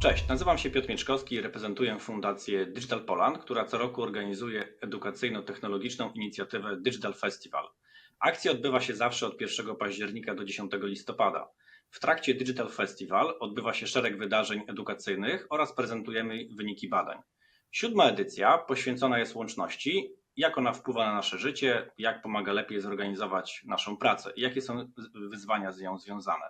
Cześć, nazywam się Piotr Mieczkowski i reprezentuję Fundację Digital Poland, która co roku organizuje edukacyjno-technologiczną inicjatywę Digital Festival. Akcja odbywa się zawsze od 1 października do 10 listopada. W trakcie Digital Festival odbywa się szereg wydarzeń edukacyjnych oraz prezentujemy wyniki badań. Siódma edycja poświęcona jest łączności, jak ona wpływa na nasze życie, jak pomaga lepiej zorganizować naszą pracę i jakie są wyzwania z nią związane.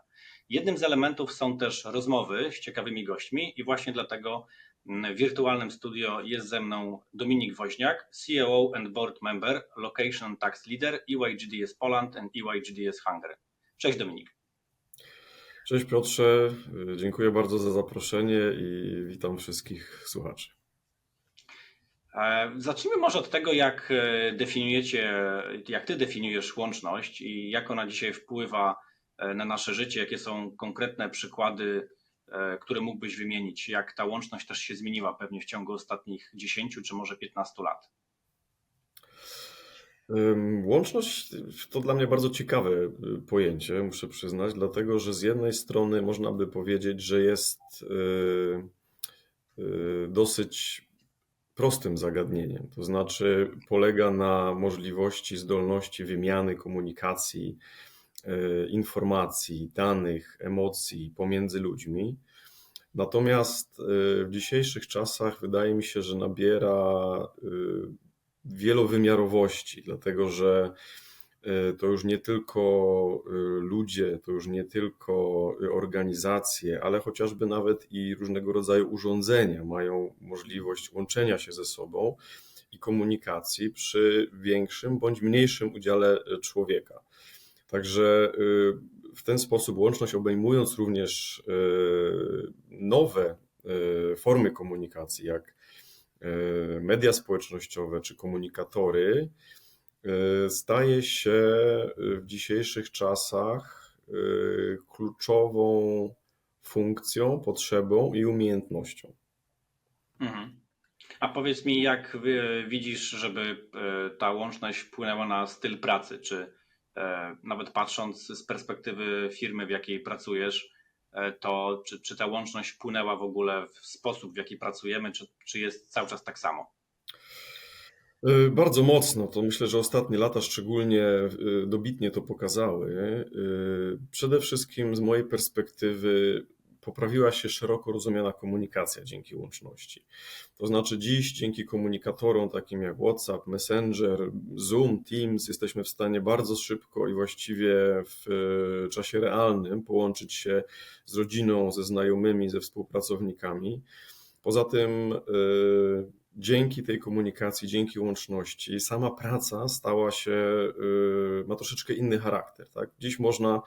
Jednym z elementów są też rozmowy z ciekawymi gośćmi i właśnie dlatego w wirtualnym studio jest ze mną Dominik Woźniak, CEO and Board Member, Location Tax Leader EYGDS Poland and EYGDS Hungary. Cześć Dominik. Cześć Piotrze, dziękuję bardzo za zaproszenie i witam wszystkich słuchaczy. E, zacznijmy może od tego, jak e, definiujecie, jak ty definiujesz łączność i jak ona dzisiaj wpływa e, na nasze życie, jakie są konkretne przykłady, które mógłbyś wymienić, jak ta łączność też się zmieniła pewnie w ciągu ostatnich 10 czy może 15 lat. Łączność to dla mnie bardzo ciekawe pojęcie, muszę przyznać, dlatego że z jednej strony można by powiedzieć, że jest dosyć prostym zagadnieniem, to znaczy polega na możliwości, zdolności wymiany komunikacji, e, informacji, danych, emocji pomiędzy ludźmi. Natomiast e, w dzisiejszych czasach wydaje mi się, że nabiera e, wielowymiarowości, dlatego że to już nie tylko e, ludzie, to już nie tylko organizacje, ale chociażby nawet i różnego rodzaju urządzenia mają możliwość łączenia się ze sobą i komunikacji przy większym bądź mniejszym udziale człowieka. Także e, w ten sposób łączność obejmując również nowe formy komunikacji, jak media społecznościowe czy komunikatory, E, staje się w dzisiejszych czasach e, kluczową funkcją, potrzebą i umiejętnością. Mhm. A powiedz mi, jak widzisz, żeby e, ta łączność wpłynęła na styl pracy? Czy nawet patrząc z perspektywy firmy, w jakiej pracujesz, to czy, czy ta łączność wpłynęła w ogóle w sposób, w jaki pracujemy, czy, czy jest cały czas tak samo? Y, bardzo mocno. To myślę, że ostatnie lata szczególnie y, dobitnie to pokazały. Y, przede wszystkim z mojej perspektywy poprawiła się szeroko rozumiana komunikacja dzięki łączności. To znaczy, dziś dzięki komunikatorom takim jak WhatsApp, Messenger, Zoom, Teams jesteśmy w stanie bardzo szybko i właściwie w czasie realnym połączyć się z rodziną, ze znajomymi, ze współpracownikami. Poza tym, dzięki tej komunikacji, dzięki łączności, sama praca stała się, y, ma troszeczkę inny charakter. Tak? Dziś można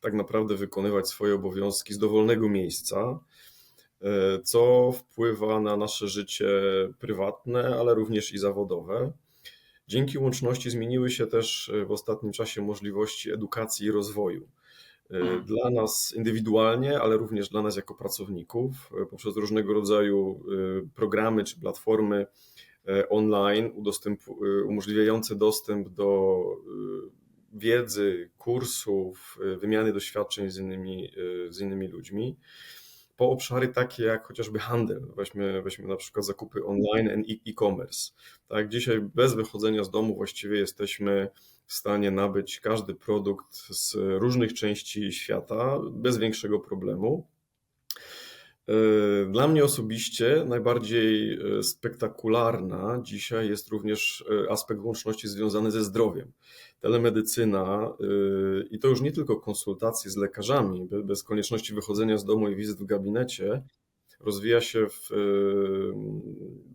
tak naprawdę wykonywać swoje obowiązki z dowolnego miejsca, y, co wpływa na nasze życie prywatne, ale również i zawodowe. Dzięki łączności zmieniły się też w ostatnim czasie możliwości edukacji i rozwoju. E, dla nas indywidualnie, ale również dla nas jako pracowników e, poprzez różnego rodzaju e, programy czy platformy online umożliwiające dostęp do wiedzy, kursów, wymiany doświadczeń z innymi, z innymi ludźmi po obszary takie jak chociażby handel. Weźmy, weźmy na przykład zakupy online i e-commerce. Tak, dzisiaj bez wychodzenia z domu właściwie jesteśmy w stanie nabyć każdy produkt z różnych części świata bez większego problemu. E, dla mnie osobiście najbardziej e, spektakularna dzisiaj jest również e, aspekt łączności związany ze zdrowiem. Telemedycyna i to już nie tylko konsultacje z lekarzami, bez konieczności wychodzenia z domu i wizyt w gabinecie, rozwija się w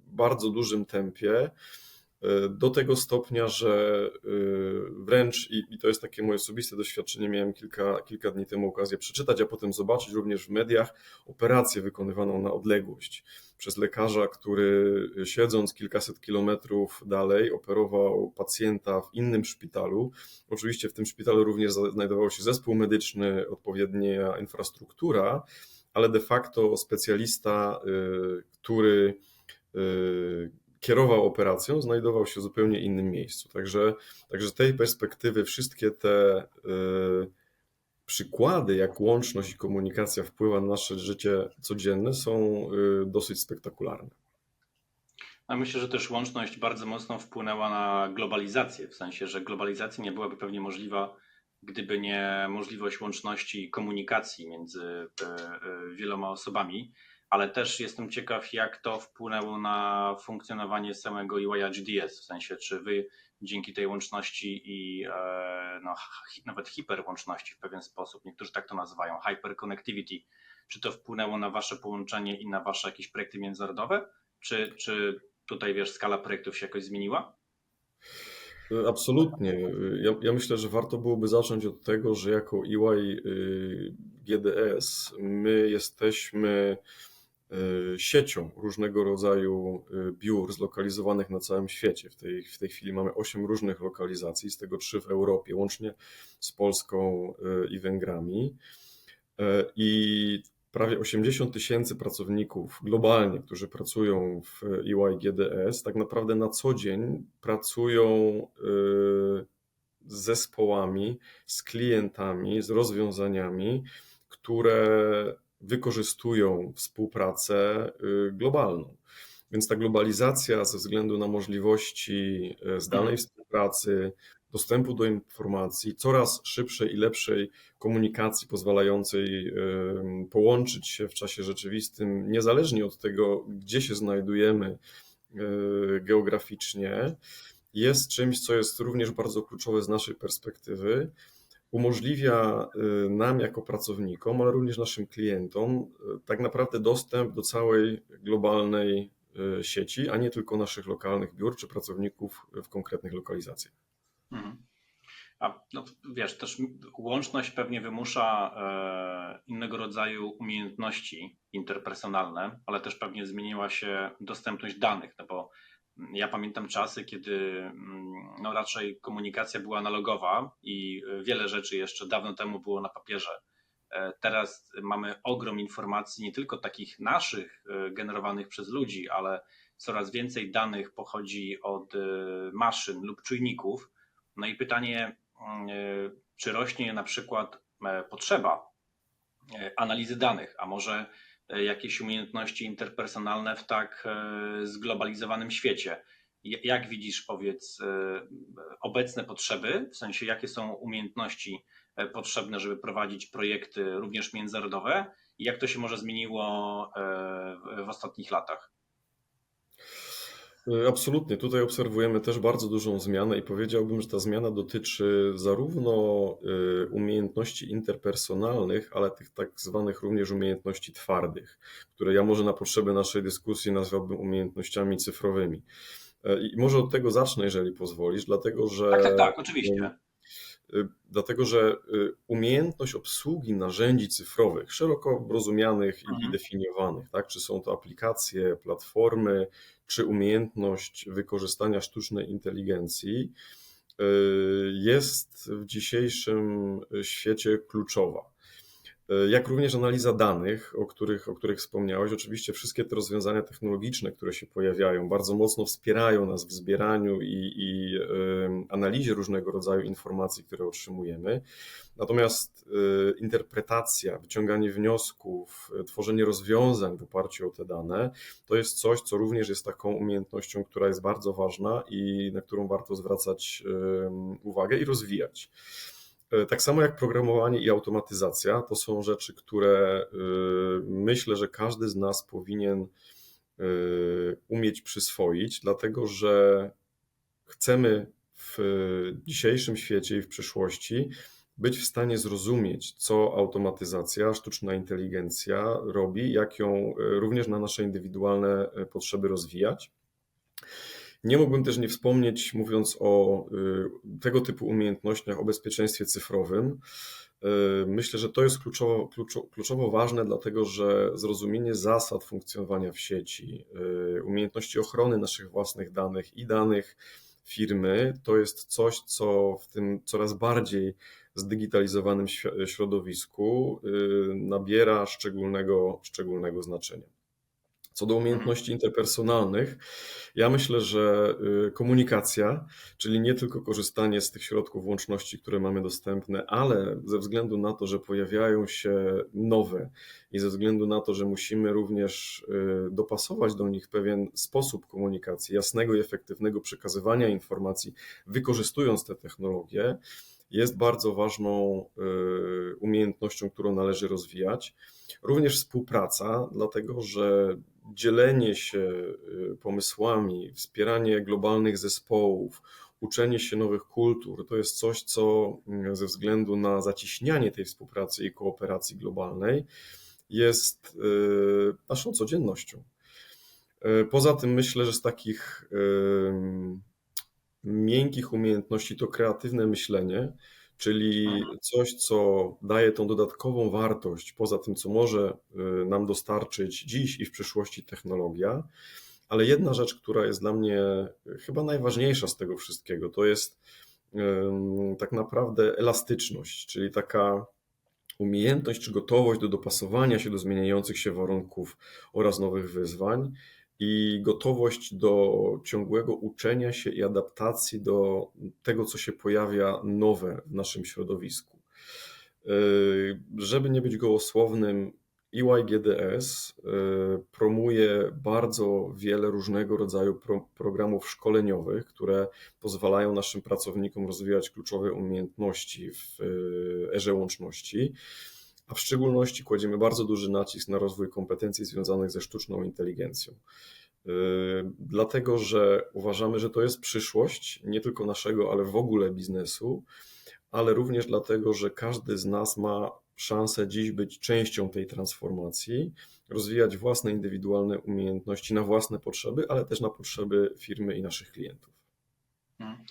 bardzo dużym tempie do tego stopnia, że y, wręcz, i, to jest takie moje osobiste doświadczenie, miałem kilka, kilka dni temu okazję przeczytać, a potem zobaczyć również w mediach operację wykonywaną na odległość przez lekarza, który siedząc kilkaset kilometrów dalej operował pacjenta w innym szpitalu. Oczywiście w tym szpitalu również znajdował się zespół medyczny, odpowiednia infrastruktura, ale de facto specjalista, który kierował operacją, znajdował się w zupełnie innym miejscu. Także, także z tej perspektywy wszystkie te y, przykłady, jak łączność i komunikacja wpływa na nasze życie codzienne, są y, dosyć spektakularne. A myślę, że też łączność bardzo mocno wpłynęła na globalizację, w sensie, że globalizacja nie byłaby pewnie możliwa, gdyby nie możliwość łączności i komunikacji między e, e, wieloma osobami, ale też jestem ciekaw, jak to wpłynęło na funkcjonowanie samego UIA GDS, w sensie, czy wy dzięki tej łączności i e, no, nawet hiperłączności w pewien sposób, niektórzy tak to nazywają, hyperconnectivity, czy to wpłynęło na wasze połączenie i na wasze jakieś projekty międzynarodowe? Czy, czy tutaj, wiesz, skala projektów się jakoś zmieniła? Y, Absolutnie. Y, Ja, ja myślę, że warto byłoby zacząć od tego, że jako EY y, GDS my jesteśmy y, siecią różnego rodzaju y, biur zlokalizowanych na całym świecie. W tej, w tej chwili mamy osiem różnych lokalizacji, z tego trzy w Europie, łącznie z Polską y, i Węgrami. I prawie 80 tysięcy pracowników globalnie, którzy pracują w EY GDS, tak naprawdę na co dzień pracują z zespołami, z klientami, z rozwiązaniami, które wykorzystują współpracę y, globalną. Więc ta globalizacja ze względu na możliwości y, zdalnej współpracy, dostępu do informacji, coraz szybszej i lepszej komunikacji pozwalającej połączyć się w czasie rzeczywistym, niezależnie od tego, gdzie się znajdujemy y, geograficznie, jest czymś, co jest również bardzo kluczowe z naszej perspektywy. Umożliwia y, nam jako pracownikom, ale również naszym klientom, y, tak naprawdę dostęp do całej globalnej y, sieci, a nie tylko naszych lokalnych biur czy pracowników w konkretnych lokalizacjach. Mhm. A no, wiesz, też łączność pewnie wymusza e, innego rodzaju umiejętności interpersonalne, ale też pewnie zmieniła się dostępność danych, no bo ja pamiętam czasy, kiedy mm, no, raczej komunikacja była analogowa i wiele rzeczy jeszcze dawno temu było na papierze. E, Teraz mamy ogrom informacji, nie tylko takich naszych, e, generowanych przez ludzi, ale coraz więcej danych pochodzi od e, maszyn lub czujników. No i pytanie, mm, e, czy rośnie na przykład e, potrzeba e, analizy danych, a może e, jakieś umiejętności interpersonalne w tak e, zglobalizowanym świecie? Jak widzisz, powiedz, e, obecne potrzeby, w sensie jakie są umiejętności e, potrzebne, żeby prowadzić projekty również międzynarodowe i jak to się może zmieniło e, w ostatnich latach? Y, Absolutnie. Tutaj obserwujemy też bardzo dużą zmianę i powiedziałbym, że ta zmiana dotyczy zarówno y, umiejętności interpersonalnych, ale tych tak zwanych również umiejętności twardych, które ja może na potrzeby naszej dyskusji nazwałbym umiejętnościami cyfrowymi. Y, I może od tego zacznę, jeżeli pozwolisz, dlatego że Tak, tak, tak, oczywiście. Y, Dlatego, że y, umiejętność obsługi narzędzi cyfrowych, szeroko rozumianych i- i Mhm. definiowanych, tak? czy są to aplikacje, platformy, czy umiejętność wykorzystania sztucznej inteligencji, y, jest w dzisiejszym świecie kluczowa. Y, Jak również analiza danych, o których, o których wspomniałeś. Oczywiście wszystkie te rozwiązania technologiczne, które się pojawiają, bardzo mocno wspierają nas w zbieraniu i, i analizie różnego rodzaju informacji, które otrzymujemy. Natomiast y, interpretacja, wyciąganie wniosków, y, tworzenie rozwiązań w oparciu o te dane, to jest coś, co również jest taką umiejętnością, która jest bardzo ważna i na którą warto zwracać uwagę i rozwijać. E, Tak samo jak programowanie i automatyzacja, to są rzeczy, które y, myślę, że każdy z nas powinien y, umieć przyswoić, dlatego że chcemy w dzisiejszym świecie i w przyszłości być w stanie zrozumieć, co automatyzacja, sztuczna inteligencja robi, jak ją y, również na nasze indywidualne potrzeby rozwijać. Nie mógłbym też nie wspomnieć, mówiąc o y, tego typu umiejętnościach, o bezpieczeństwie cyfrowym. Y, Myślę, że to jest kluczowo, kluczo, kluczowo ważne, dlatego że zrozumienie zasad funkcjonowania w sieci, y, umiejętności ochrony naszych własnych danych i danych firmy, to jest coś, co w tym coraz bardziej zdigitalizowanym środowisku nabiera szczególnego, szczególnego znaczenia. Co do umiejętności interpersonalnych, ja myślę, że y, komunikacja, czyli nie tylko korzystanie z tych środków łączności, które mamy dostępne, ale ze względu na to, że pojawiają się nowe i ze względu na to, że musimy również y, dopasować do nich pewien sposób komunikacji, jasnego i efektywnego przekazywania informacji, wykorzystując te technologie, jest bardzo ważną y, umiejętnością, którą należy rozwijać. Również współpraca, dlatego że dzielenie się y, pomysłami, wspieranie globalnych zespołów, uczenie się nowych kultur to jest coś, co mm, ze względu na zacieśnianie tej współpracy i kooperacji globalnej jest y, naszą codziennością. Poza tym myślę, że z takich miękkich umiejętności to kreatywne myślenie, czyli coś, co daje tą dodatkową wartość poza tym, co może y, nam dostarczyć dziś i w przyszłości technologia. Ale jedna rzecz, która jest dla mnie chyba najważniejsza z tego wszystkiego, to jest tak naprawdę elastyczność, czyli taka umiejętność czy gotowość do dopasowania się do zmieniających się warunków oraz nowych wyzwań i gotowość do ciągłego uczenia się i adaptacji do tego, co się pojawia nowe w naszym środowisku. Yy, żeby nie być gołosłownym, EYGDS yy, promuje bardzo wiele różnego rodzaju pro, programów szkoleniowych, które pozwalają naszym pracownikom rozwijać kluczowe umiejętności w yy, erze łączności a w szczególności kładziemy bardzo duży nacisk na rozwój kompetencji związanych ze sztuczną inteligencją. Yy, dlatego, że uważamy, że to jest przyszłość nie tylko naszego, ale w ogóle biznesu, ale również dlatego, że każdy z nas ma szansę dziś być częścią tej transformacji, rozwijać własne indywidualne umiejętności na własne potrzeby, ale też na potrzeby firmy i naszych klientów. Mhm.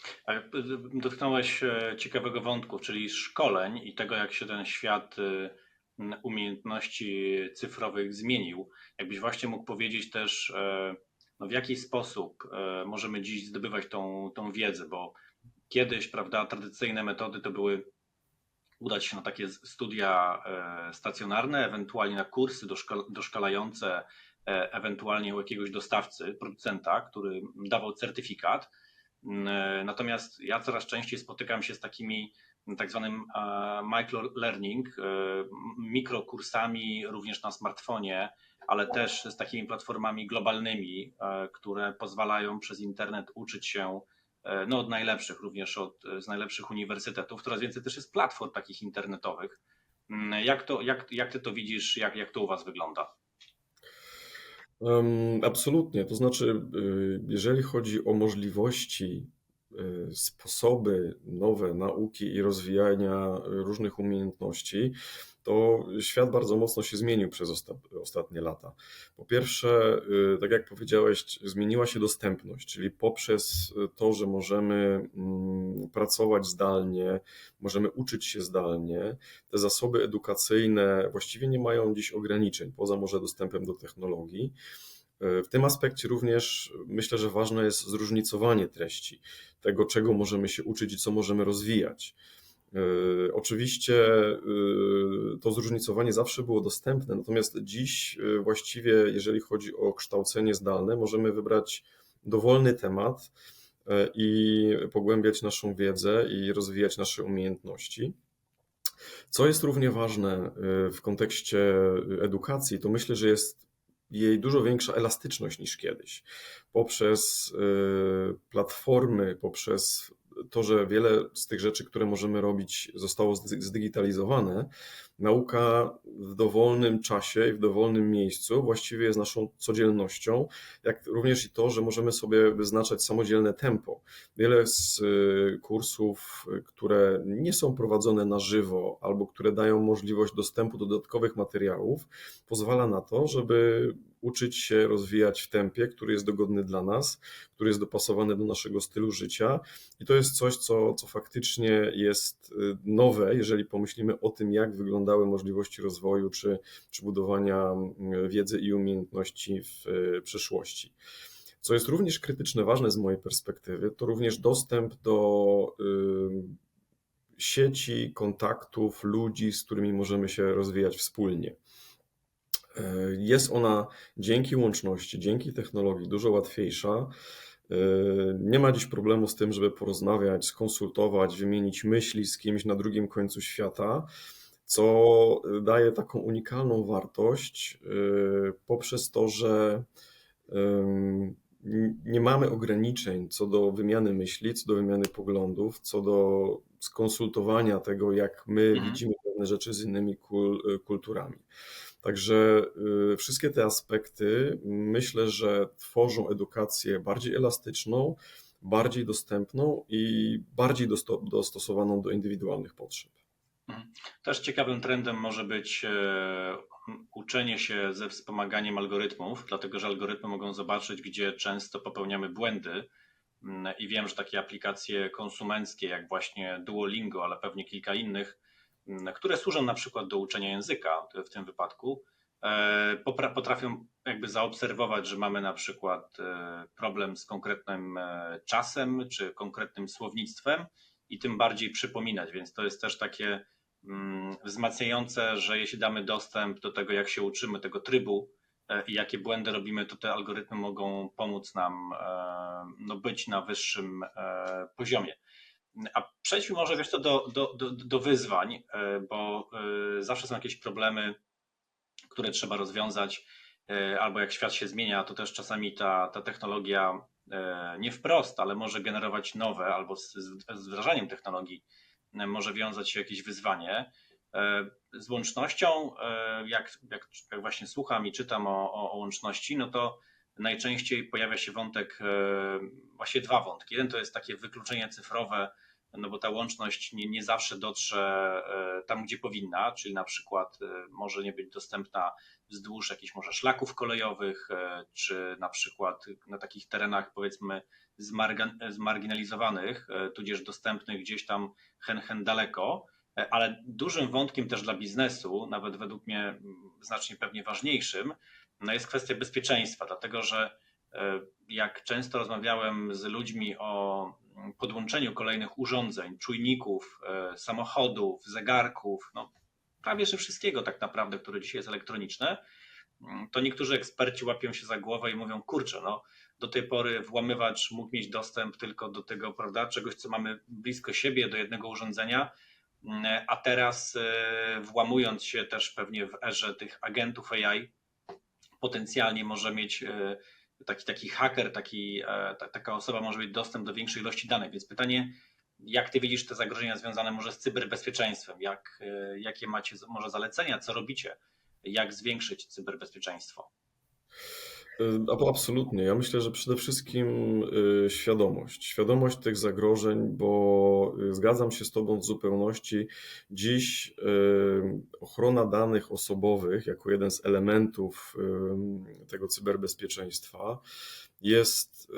Dotknąłeś e, ciekawego wątku, czyli szkoleń i tego, jak się ten świat e, umiejętności cyfrowych zmienił. Jakbyś właśnie mógł powiedzieć też, e, no w jaki sposób e, możemy dziś zdobywać tą, tą wiedzę, bo kiedyś, prawda, tradycyjne metody to były udać się na takie studia e, stacjonarne, ewentualnie na kursy doszkalające, ewentualnie u jakiegoś dostawcy, producenta, który dawał certyfikat. Natomiast ja coraz częściej spotykam się z takimi tak zwanym e, micro-learning, e, mikrokursami również na smartfonie, ale też z takimi platformami globalnymi, e, które pozwalają przez internet uczyć się no, od najlepszych, również od, z najlepszych uniwersytetów. Coraz więcej też jest platform takich internetowych. Mm, jak, to, jak, jak ty to widzisz, jak, jak to u was wygląda? absolutnie. To znaczy, y, jeżeli chodzi o możliwości sposoby nowe nauki i rozwijania różnych umiejętności, to świat bardzo mocno się zmienił przez ostatnie lata. Po pierwsze, y, tak jak powiedziałeś, zmieniła się dostępność, czyli poprzez to, że możemy mm, pracować zdalnie, możemy uczyć się zdalnie, te zasoby edukacyjne właściwie nie mają dziś ograniczeń, poza może dostępem do technologii. W tym aspekcie również myślę, że ważne jest zróżnicowanie treści, tego czego możemy się uczyć i co możemy rozwijać. E, oczywiście e, to zróżnicowanie zawsze było dostępne, natomiast dziś e, właściwie, jeżeli chodzi o kształcenie zdalne, możemy wybrać dowolny temat i pogłębiać naszą wiedzę i rozwijać nasze umiejętności. Co jest równie ważne w kontekście edukacji, to myślę, że jest jej dużo większa elastyczność niż kiedyś. Poprzez y, platformy, poprzez to, że wiele z tych rzeczy, które możemy robić, zostało zdigitalizowane, nauka w dowolnym czasie i w dowolnym miejscu właściwie jest naszą codziennością, jak również i to, że możemy sobie wyznaczać samodzielne tempo. Wiele z y, kursów, które nie są prowadzone na żywo albo które dają możliwość dostępu do dodatkowych materiałów, pozwala na to, żeby uczyć się rozwijać w tempie, który jest dogodny dla nas, który jest dopasowany do naszego stylu życia. I to jest coś, co, co faktycznie jest y, nowe, jeżeli pomyślimy o tym, jak wyglądały możliwości rozwoju czy, czy budowania y, wiedzy i umiejętności w y, przeszłości. Co jest również krytyczne, ważne z mojej perspektywy, to również dostęp do sieci kontaktów, ludzi, z którymi możemy się rozwijać wspólnie. E, Jest ona dzięki łączności, dzięki technologii dużo łatwiejsza. E, Nie ma dziś problemu z tym, żeby porozmawiać, skonsultować, wymienić myśli z kimś na drugim końcu świata, co daje taką unikalną wartość e, poprzez to, że nie mamy ograniczeń co do wymiany myśli, co do wymiany poglądów, co do skonsultowania tego, jak my Mhm. widzimy pewne rzeczy z innymi kul- kulturami. Także y, wszystkie te aspekty myślę, że tworzą edukację bardziej elastyczną, bardziej dostępną i bardziej dosto- dostosowaną do indywidualnych potrzeb. Też ciekawym trendem może być e, uczenie się ze wspomaganiem algorytmów, dlatego że algorytmy mogą zobaczyć, gdzie często popełniamy błędy. Mm, I wiem, że takie aplikacje konsumenckie, jak właśnie Duolingo, ale pewnie kilka innych, mm, które służą na przykład do uczenia języka w tym wypadku, e, potrafią jakby zaobserwować, że mamy na przykład e, problem z konkretnym czasem czy konkretnym słownictwem i tym bardziej przypominać, więc to jest też takie wzmacniające, że jeśli damy dostęp do tego, jak się uczymy, tego trybu e, i jakie błędy robimy, to te algorytmy mogą pomóc nam e, no, być na wyższym e, poziomie. A przejdźmy może wiesz, to do, do, do, do wyzwań, bo zawsze są jakieś problemy, które trzeba rozwiązać, albo jak świat się zmienia, to też czasami ta, ta technologia nie wprost, ale może generować nowe, albo z, z wdrażaniem technologii może wiązać się jakieś wyzwanie. E, Z łącznością, e, jak, jak, jak właśnie słucham i czytam o, o, o łączności, no to najczęściej pojawia się wątek, e, właśnie dwa wątki. Jeden to jest takie wykluczenie cyfrowe, no bo ta łączność nie, nie zawsze dotrze e, tam, gdzie powinna, czyli na przykład e, może nie być dostępna wzdłuż jakichś może szlaków kolejowych, e, czy na przykład na takich terenach powiedzmy zmarginalizowanych, e, tudzież dostępnych gdzieś tam hen, hen daleko, E, ale dużym wątkiem też dla biznesu, nawet według mnie znacznie pewnie ważniejszym, no jest kwestia bezpieczeństwa, dlatego że jak często rozmawiałem z ludźmi o podłączeniu kolejnych urządzeń, czujników, samochodów, zegarków, no prawie że wszystkiego tak naprawdę, które dzisiaj jest elektroniczne, mm, to niektórzy eksperci łapią się za głowę i mówią, kurczę, no do tej pory włamywacz mógł mieć dostęp tylko do tego, prawda, czegoś, co mamy blisko siebie, do jednego urządzenia, mm, a teraz e, włamując się też pewnie w erze tych agentów AI, potencjalnie może mieć e, taki, taki haker, taki, e, ta, taka osoba może mieć dostęp do większej ilości danych. Więc pytanie, jak ty widzisz te zagrożenia związane może z cyberbezpieczeństwem? Jak, e, jakie macie może zalecenia, co robicie? Jak zwiększyć cyberbezpieczeństwo? Y, a- Absolutnie. Ja myślę, że przede wszystkim y, świadomość. Świadomość tych zagrożeń, bo zgadzam się z Tobą w zupełności. Dziś ochrona danych osobowych, jako jeden z elementów tego cyberbezpieczeństwa, jest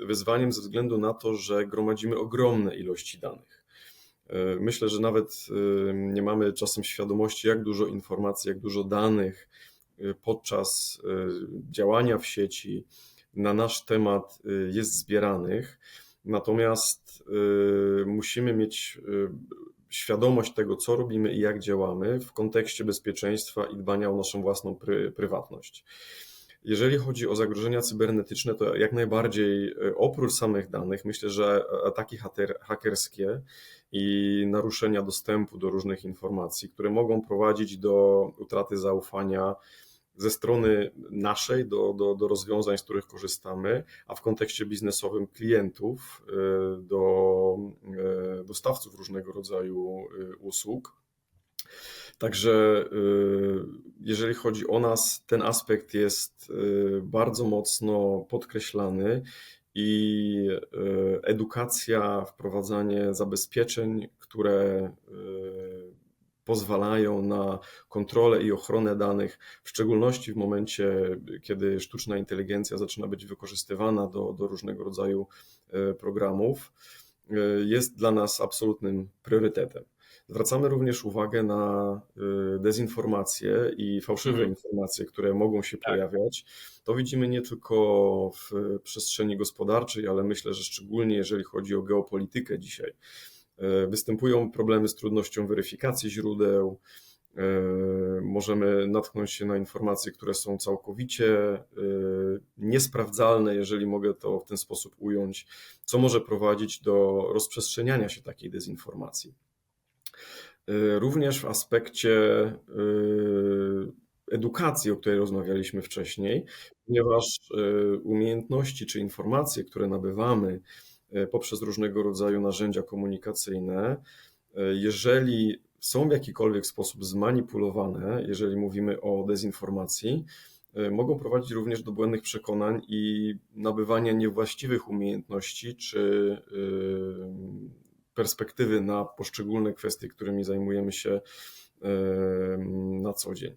y, wyzwaniem ze względu na to, że gromadzimy ogromne ilości danych. Y, Myślę, że nawet y, nie mamy czasem świadomości, jak dużo informacji, jak dużo danych podczas działania w sieci na nasz temat jest zbieranych. Natomiast musimy mieć świadomość tego, co robimy i jak działamy w kontekście bezpieczeństwa i dbania o naszą własną pry, prywatność. Jeżeli chodzi o zagrożenia cybernetyczne, to jak najbardziej y, oprócz samych danych, myślę, że ataki hater- hakerskie i naruszenia dostępu do różnych informacji, które mogą prowadzić do utraty zaufania ze strony naszej do, do, do rozwiązań, z których korzystamy, a w kontekście biznesowym klientów y, do dostawców różnego rodzaju usług. Także y, jeżeli chodzi o nas, ten aspekt jest y, bardzo mocno podkreślany i y, edukacja, wprowadzanie zabezpieczeń, które pozwalają na kontrolę i ochronę danych, w szczególności w momencie, kiedy sztuczna inteligencja zaczyna być wykorzystywana do, do różnego rodzaju programów, jest dla nas absolutnym priorytetem. Zwracamy również uwagę na y, dezinformacje i fałszywe Mhm. informacje, które mogą się Tak. pojawiać. To widzimy nie tylko w przestrzeni gospodarczej, ale myślę, że szczególnie jeżeli chodzi o geopolitykę dzisiaj. Y, Występują problemy z trudnością weryfikacji źródeł, y, możemy natknąć się na informacje, które są całkowicie niesprawdzalne, jeżeli mogę to w ten sposób ująć, co może prowadzić do rozprzestrzeniania się takiej dezinformacji. Y, Również w aspekcie y, edukacji, o której rozmawialiśmy wcześniej, ponieważ y, umiejętności czy informacje, które nabywamy poprzez różnego rodzaju narzędzia komunikacyjne, jeżeli są w jakikolwiek sposób zmanipulowane, jeżeli mówimy o dezinformacji, mogą prowadzić również do błędnych przekonań i nabywania niewłaściwych umiejętności czy perspektywy na poszczególne kwestie, którymi zajmujemy się na co dzień.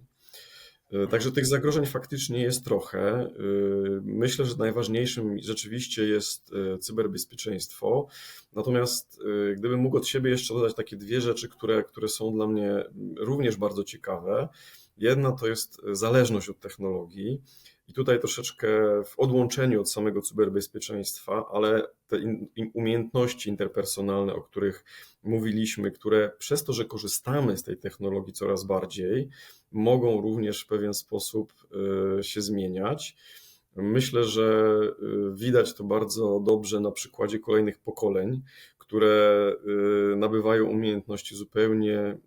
Y, Także tych zagrożeń faktycznie jest trochę. Y, Myślę, że najważniejszym rzeczywiście jest y, cyberbezpieczeństwo. Natomiast gdybym mógł od siebie jeszcze dodać takie dwie rzeczy, które, które są dla mnie również bardzo ciekawe. Jedna to jest zależność od technologii. I tutaj troszeczkę w odłączeniu od samego cyberbezpieczeństwa, ale te in- in- umiejętności interpersonalne, o których mówiliśmy, które przez to, że korzystamy z tej technologii coraz bardziej, mogą również w pewien sposób y, się zmieniać. Myślę, że y, widać to bardzo dobrze na przykładzie kolejnych pokoleń, które y, nabywają umiejętności zupełnie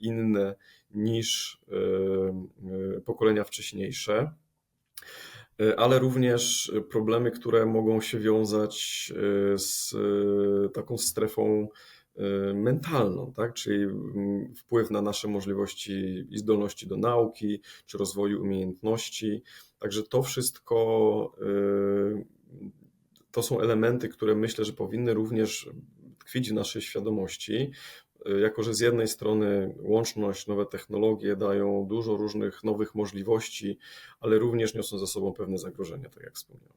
inne niż pokolenia wcześniejsze. Y, Ale również problemy, które mogą się wiązać y, z y, taką strefą mentalną, tak? czyli mm, wpływ na nasze możliwości i zdolności do nauki, czy rozwoju umiejętności. Także to wszystko to są elementy, które myślę, że powinny również tkwić w naszej świadomości, jako że z jednej strony łączność, nowe technologie dają dużo różnych nowych możliwości, ale również niosą ze sobą pewne zagrożenia, tak jak wspomniałem.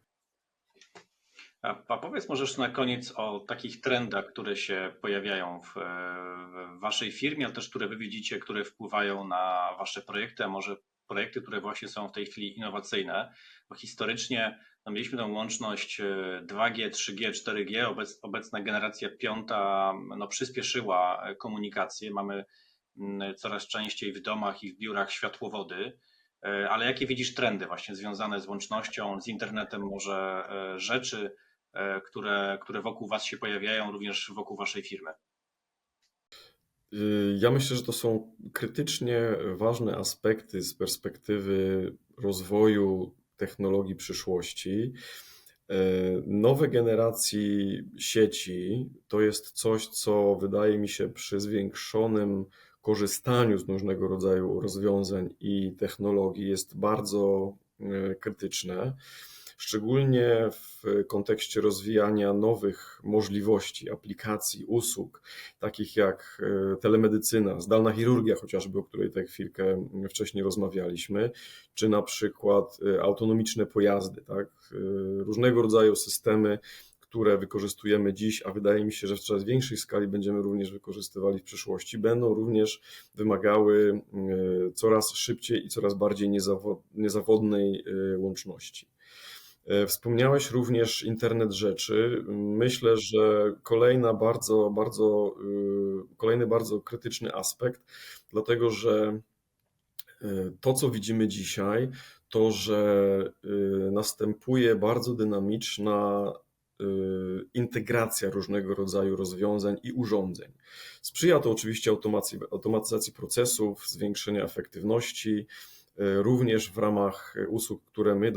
A, powiedz możesz na koniec o takich trendach, które się pojawiają w, w waszej firmie, ale też które wy widzicie, które wpływają na wasze projekty, a może projekty, które właśnie są w tej chwili innowacyjne, bo historycznie no, mieliśmy tą łączność e, 2G, 3G, 4G, obec, obecna generacja piąta no, przyspieszyła e, komunikację, mamy mm, coraz częściej w domach i w biurach światłowody, E, ale jakie widzisz trendy właśnie związane z łącznością, z internetem może e, rzeczy, które, które wokół Was się pojawiają, również wokół Waszej firmy? Y, Ja myślę, że to są krytycznie ważne aspekty z perspektywy rozwoju technologii przyszłości. E, Nowe generacji sieci to jest coś, co wydaje mi się przy zwiększonym korzystaniu z różnego rodzaju rozwiązań i technologii jest bardzo e, krytyczne. Szczególnie w kontekście rozwijania nowych możliwości, aplikacji, usług, takich jak e, telemedycyna, zdalna chirurgia, chociażby, o której tak chwilkę wcześniej rozmawialiśmy, czy na przykład e, autonomiczne pojazdy, tak? E, Różnego rodzaju systemy, które wykorzystujemy dziś, a wydaje mi się, że w coraz większej skali będziemy również wykorzystywali w przyszłości, będą również wymagały coraz szybciej i coraz bardziej niezawo- niezawodnej łączności. E, Wspomniałeś również internet rzeczy. Myślę, że kolejna bardzo, bardzo, y, kolejny bardzo krytyczny aspekt, dlatego że y, to, co widzimy dzisiaj, to, że y, następuje bardzo dynamiczna integracja różnego rodzaju rozwiązań i urządzeń. Sprzyja to oczywiście automacji, automatyzacji procesów, zwiększenia efektywności, również w ramach usług, które my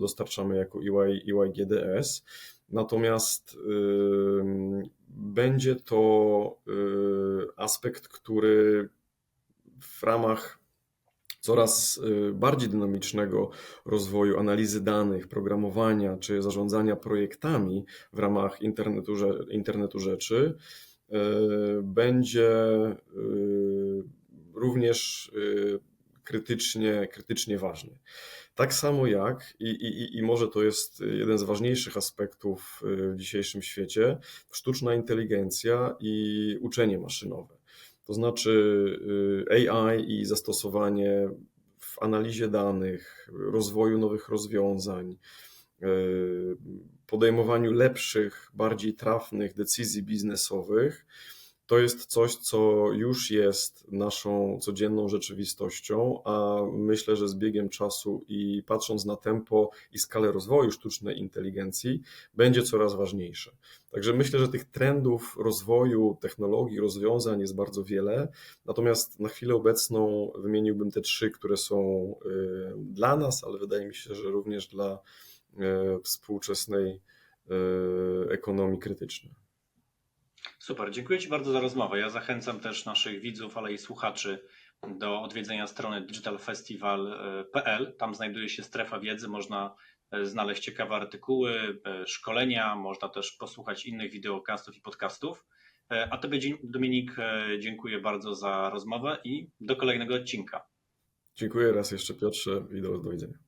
dostarczamy jako E EY, EY GDS. Natomiast będzie to y, aspekt, który w ramach coraz y, bardziej dynamicznego rozwoju analizy danych, programowania czy zarządzania projektami w ramach internetu, internetu rzeczy y, będzie również krytycznie, krytycznie ważny. Tak samo jak, i, i, i może to jest jeden z ważniejszych aspektów y, w dzisiejszym świecie, sztuczna inteligencja i uczenie maszynowe. To znaczy y, AI i zastosowanie w analizie danych, rozwoju nowych rozwiązań, y, podejmowaniu lepszych, bardziej trafnych decyzji biznesowych to jest coś, co już jest naszą codzienną rzeczywistością, a myślę, że z biegiem czasu i patrząc na tempo i skalę rozwoju sztucznej inteligencji, będzie coraz ważniejsze. Także myślę, że tych trendów rozwoju, technologii, rozwiązań jest bardzo wiele. Natomiast na chwilę obecną wymieniłbym te trzy, które są y, dla nas, ale wydaje mi się, że również dla y, współczesnej y, ekonomii krytyczne. Super, dziękuję Ci bardzo za rozmowę. Ja zachęcam też naszych widzów, ale i słuchaczy do odwiedzenia strony digitalfestival.pl. Tam znajduje się strefa wiedzy, można e, znaleźć ciekawe artykuły, e, szkolenia, można też posłuchać innych wideokastów i podcastów. E, A Tobie, Dominik, dziękuję bardzo za rozmowę i do kolejnego odcinka. Dziękuję raz jeszcze Piotrze i do, do widzenia.